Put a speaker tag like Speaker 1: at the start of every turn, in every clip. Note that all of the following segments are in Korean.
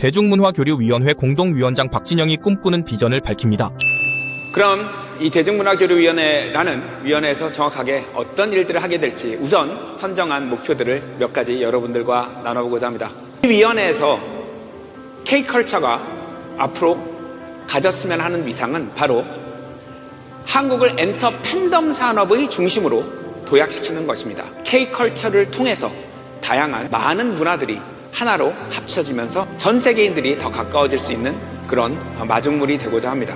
Speaker 1: 대중문화교류위원회 공동위원장 박진영이 꿈꾸는 비전을 밝힙니다.
Speaker 2: 그럼 이 대중문화교류위원회라는 위원회에서 정확하게 어떤 일들을 하게 될지 우선 선정한 목표들을 몇 가지 여러분들과 나눠보고자 합니다. 이 위원회에서 K컬처가 앞으로 가졌으면 하는 위상은 바로 한국을 엔터 팬덤 산업의 중심으로 도약시키는 것입니다. K컬처를 통해서 다양한 많은 문화들이 하나로 합쳐지면서 전 세계인들이 더 가까워질 수 있는 그런 마중물이 되고자 합니다.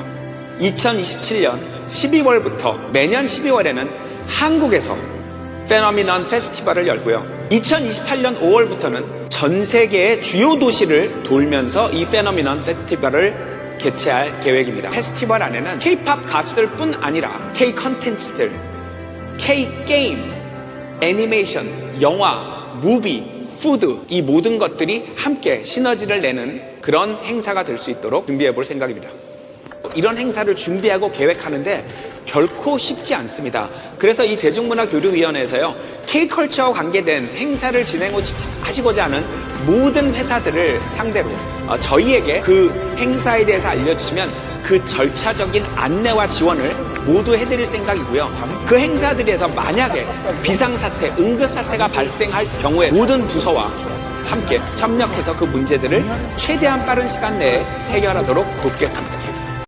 Speaker 2: 2027년 12월부터 매년 12월에는 한국에서 페너미넌 페스티벌을 열고요. 2028년 5월부터는 전 세계의 주요 도시를 돌면서 이 페너미넌 페스티벌을 개최할 계획입니다. 페스티벌 안에는 K-팝 가수들뿐 아니라 K 컨텐츠들, K 게임, 애니메이션, 영화, 무비, 푸드 이 모든 것들이 함께 시너지를 내는 그런 행사가 될 수 있도록 준비해 볼 생각입니다. 이런 행사를 준비하고 계획하는데 결코 쉽지 않습니다. 그래서 이 대중문화교류위원회에서요, K컬처와 관계된 행사를 진행하시고자 하는 모든 회사들을 상대로 어, 저희에게 그 행사에 대해서 알려주시면 그 절차적인 안내와 지원을 모두 해드릴 생각이고요. 그 행사들에서 만약에 비상사태, 응급사태가 발생할 경우에 모든 부서와 함께 협력해서 그 문제들을 최대한 빠른 시간 내에 해결하도록 돕겠습니다.